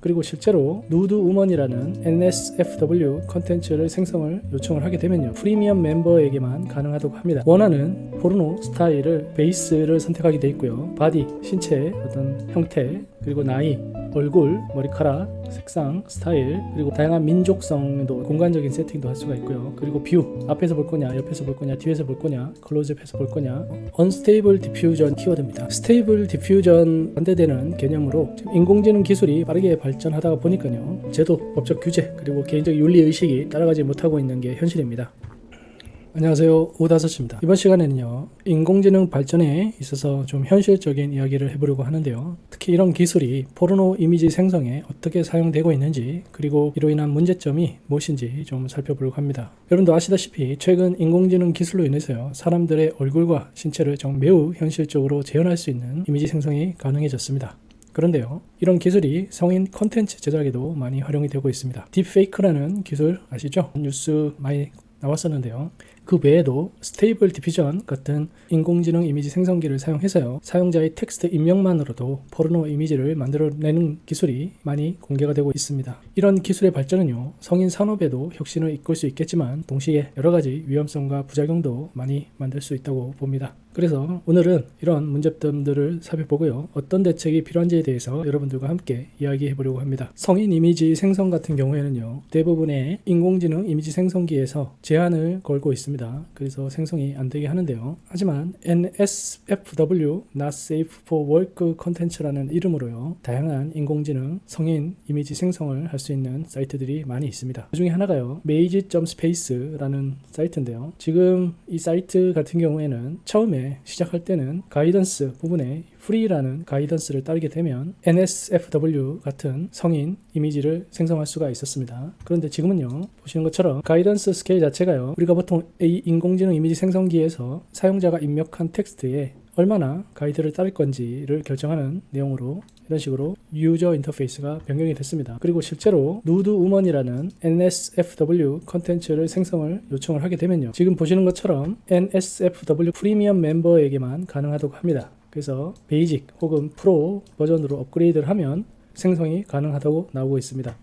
그리고 실제로 누드 우먼이라는 NSFW 컨텐츠를 생성을 요청을 하게 되면요. 프리미엄 멤버에게만 가능하다고 합니다. 원하는 포르노 스타일을 베이스를 선택하게 돼 있고요. 바디, 신체 어떤 형태 그리고 나이, 얼굴, 머리카락, 색상, 스타일 그리고 다양한 민족성도 공간적인 세팅도 할 수가 있고요. 그리고 뷰 앞에서 볼 거냐 옆에서 볼 거냐 뒤에서 볼 거냐 클로즈업해서 볼 거냐 언스테이블 디퓨전 키워드입니다. 스테이블 디퓨전 반대되는 개념으로 인공지능 기술이 빠르게 발전하다가 보니까요. 제도, 법적 규제 그리고 개인적 윤리 의식이 따라가지 못하고 있는 게 현실입니다 안녕하세요. 오다섯입니다. 이번 시간에는요 인공지능 발전에 있어서 좀 현실적인 이야기를 해보려고 하는데요. 특히 이런 기술이 포르노 이미지 생성에 어떻게 사용되고 있는지 그리고 이로 인한 문제점이 무엇인지 좀 살펴보려고 합니다. 여러분도 아시다시피 최근 인공지능 기술로 인해서요 사람들의 얼굴과 신체를 좀 매우 현실적으로 재현할 수 있는 이미지 생성이 가능해졌습니다. 그런데요, 이런 기술이 성인 컨텐츠 제작에도 많이 활용이 되고 있습니다. 딥페이크라는 기술 아시죠? 뉴스 많이 나왔었는데요. 그 외에도 스테이블 디퓨전 같은 인공지능 이미지 생성기를 사용해서요. 사용자의 텍스트 입력만으로도 포르노 이미지를 만들어내는 기술이 많이 공개가 되고 있습니다. 이런 기술의 발전은요. 성인 산업에도 혁신을 이끌 수 있겠지만 동시에 여러 가지 위험성과 부작용도 많이 만들 수 있다고 봅니다. 그래서 오늘은 이런 문제점들을 살펴보고요. 어떤 대책이 필요한지에 대해서 여러분들과 함께 이야기해 보려고 합니다. 성인 이미지 생성 같은 경우에는요. 대부분의 인공지능 이미지 생성기에서 제한을 걸고 있습니다. 그래서 생성이 안 되게 하는데요. 하지만 NSFW Not Safe for Work 컨텐츠라는 이름으로요. 다양한 인공지능 성인 이미지 생성을 할 수 있는 사이트들이 많이 있습니다. 그 중에 하나가요. Maze.space라는 사이트인데요. 지금 이 사이트 같은 경우에는 처음에 시작할 때는 가이던스 부분에 프리라는 가이던스를 따르게 되면 NSFW 같은 성인 이미지를 생성할 수가 있었습니다. 그런데 지금은요, 보시는 것처럼 가이던스 스케일 자체가요, 우리가 보통 이 인공지능 이미지 생성기에서 사용자가 입력한 텍스트에 얼마나 가이드를 따를 건지를 결정하는 내용으로 이런 식으로 유저 인터페이스가 변경이 됐습니다. 그리고 실제로 누드 우먼이라는 NSFW 컨텐츠를 생성을 요청을 하게 되면요. 지금 보시는 것처럼 NSFW 프리미엄 멤버에게만 가능하다고 합니다. 그래서 베이직 혹은 프로 버전으로 업그레이드를 하면 생성이 가능하다고 나오고 있습니다.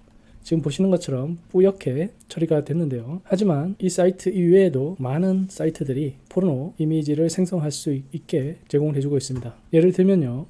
지금 보시는 것처럼 뿌옇게 처리가 됐는데요. 하지만 이 사이트 이외에도 많은 사이트들이 포르노 이미지를 생성할 수 있- 있게 제공을 해주고 있습니다. 예를 들면요.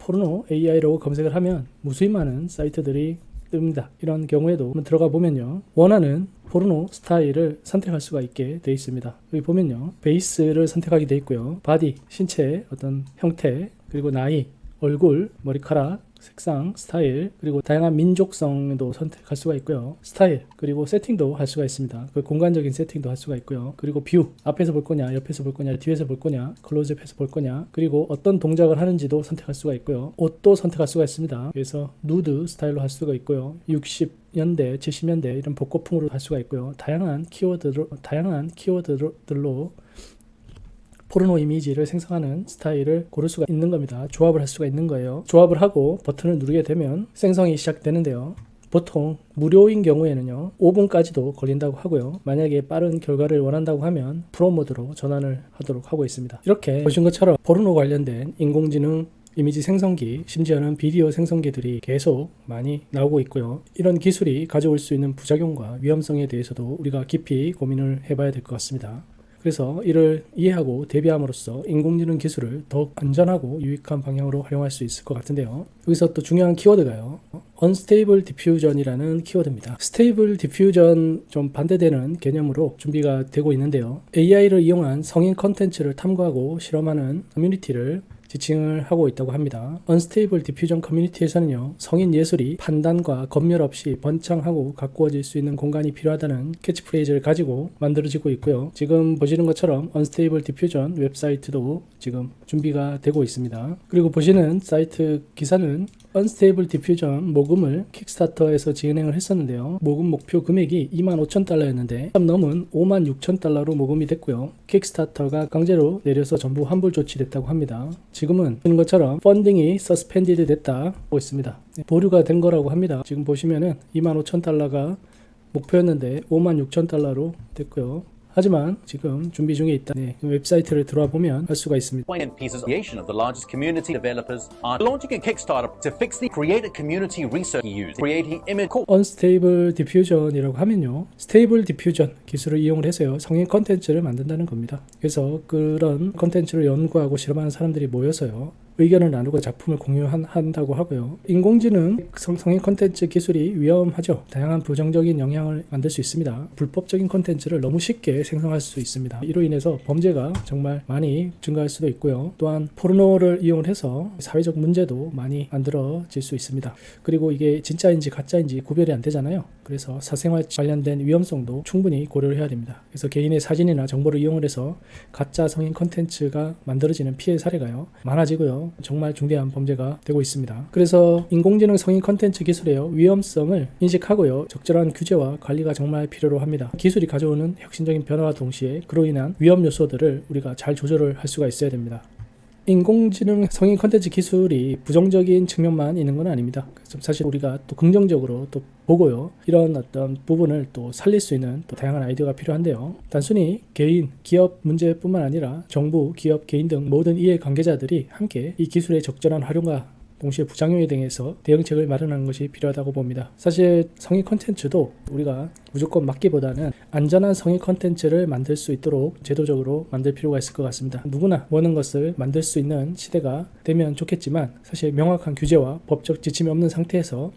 포르노 AI라고 검색을 하면 무수히 많은 사이트들이 뜹니다. 이런 경우에도 들어가 보면요. 원하는 포르노 스타일을 선택할 수가 있게 되어 있습니다. 여기 보면요. 베이스를 선택하게 되어 있고요. 바디, 신체, 어떤 형태, 그리고 나이, 얼굴, 머리카락, 색상, 스타일, 그리고 다양한 민족성도 선택할 수가 있고요. 스타일, 그리고 세팅도 할 수가 있습니다. 그 공간적인 세팅도 할 수가 있고요. 그리고 뷰, 앞에서 볼 거냐, 옆에서 볼 거냐, 뒤에서 볼 거냐, 클로즈업해서 볼 거냐, 그리고 어떤 동작을 하는지도 선택할 수가 있고요. 옷도 선택할 수가 있습니다. 그래서 누드 스타일로 할 수가 있고요. 60년대, 70년대 이런 복고풍으로 할 수가 있고요. 다양한 키워드로 다양한 키워드들로 포르노 이미지를 생성하는 스타일을 고를 수가 있는 겁니다. 조합을 할 수가 있는 거예요. 조합을 하고 버튼을 누르게 되면 생성이 시작되는데요. 보통 무료인 경우에는요 5분까지도 걸린다고 하고요 만약에 빠른 결과를 원한다고 하면 프로 모드로 전환을 하도록 하고 있습니다 이렇게 보신 것처럼 포르노 관련된 인공지능 이미지 생성기 심지어는 비디오 생성기들이 계속 많이 나오고 있고요 이런 기술이 가져올 수 있는 부작용과 위험성에 대해서도 우리가 깊이 고민을 해봐야 될 것 같습니다 그래서 이를 이해하고 대비함으로써 인공지능 기술을 더욱 안전하고 유익한 방향으로 활용할 수 있을 것 같은데요. 여기서 또 중요한 키워드가요. Unstable Diffusion이라는 키워드입니다. Stable Diffusion 좀 반대되는 개념으로 준비가 되고 있는데요. AI를 이용한 성인 컨텐츠를 탐구하고 실험하는 커뮤니티를 지칭을 하고 있다고 합니다. Unstable Diffusion 커뮤니티에서는요, 성인 예술이 판단과 검열 없이 번창하고 가꾸어질 수 있는 공간이 필요하다는 캐치프레이즈를 가지고 만들어지고 있고요. 지금 보시는 것처럼 Unstable Diffusion 웹사이트도 지금 준비가 되고 있습니다. 그리고 보시는 사이트 기사는 Unstable Diffusion 모금을 킥스타터에서 진행을 했었는데요. 모금 목표 금액이 25,000달러였는데 넘은 56,000달러로 모금이 됐고요. 킥스타터가 강제로 내려서 전부 환불 조치됐다고 합니다. 지금은 보는 것처럼 펀딩이 서스펜디드 됐다 하고 있습니다. 네, 보류가 된 거라고 합니다. 지금 보시면은 25,000달러가 목표였는데 56,000달러로 됐고요. 하지만 지금 준비 중에 있다. 네, 그 웹사이트를 들어와 보면 알 수가 있습니다. and pieces association of the largest community developers are launching a Kickstarter to fix the creator community research use, creating image 언스테이블 디퓨전이라고 하면요. 스테이블 디퓨전 기술을 이용을 해서요. 성인 컨텐츠를 만든다는 겁니다. 그래서 그런 컨텐츠를 연구하고 실험하는 사람들이 모여서요. 의견을 나누고 작품을 공유한다고 하고요. 인공지능 성, 성인 컨텐츠 기술이 위험하죠. 다양한 부정적인 영향을 만들 수 있습니다. 불법적인 컨텐츠를 너무 쉽게 생성할 수 있습니다. 이로 인해서 범죄가 정말 많이 증가할 수도 있고요. 또한 포르노를 이용을 해서 사회적 문제도 많이 만들어질 수 있습니다. 그리고 이게 진짜인지 가짜인지 구별이 안 되잖아요. 그래서 사생활 관련된 위험성도 충분히 고려를 해야 됩니다. 그래서 개인의 사진이나 정보를 이용을 해서 가짜 성인 컨텐츠가 만들어지는 피해 사례가요 많아지고요. 정말 중대한 범죄가 되고 있습니다. 그래서 인공지능 성인 컨텐츠 기술의 위험성을 인식하고요. 적절한 규제와 관리가 정말 필요로 합니다. 기술이 가져오는 혁신적인 변화와 동시에 그로 인한 위험 요소들을 우리가 잘 조절을 할 수가 있어야 됩니다. 인공지능 성인 컨텐츠 기술이 부정적인 측면만 있는 건 아닙니다. 사실 우리가 또 긍정적으로 또 보고요. 이런 어떤 부분을 또 살릴 수 있는 또 다양한 아이디어가 필요한데요. 단순히 개인, 기업 문제뿐만 아니라 정부, 기업, 개인 등 모든 이해 관계자들이 함께 이 기술의 적절한 활용과 동시에 부작용에 대해서 대응책을 마련하는 것이 필요하다고 봅니다. 사실 성인 컨텐츠도 우리가 무조건 막기보다는 안전한 성인 컨텐츠를 만들 수 있도록 제도적으로 만들 필요가 있을 것 같습니다. 누구나 원하는 것을 만들 수 있는 시대가 되면 좋겠지만 사실 명확한 규제와 법적 지침이 없는 상태에서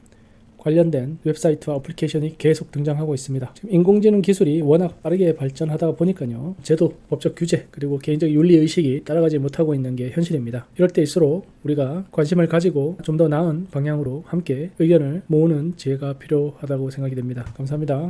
관련된 웹사이트와 어플리케이션이 계속 등장하고 있습니다. 지금 인공지능 기술이 워낙 빠르게 발전하다 보니까요. 제도, 법적 규제, 그리고 개인적 윤리 의식이 따라가지 못하고 있는 게 현실입니다. 이럴 때일수록 우리가 관심을 가지고 좀 더 나은 방향으로 함께 의견을 모으는 지혜가 필요하다고 생각이 됩니다. 감사합니다.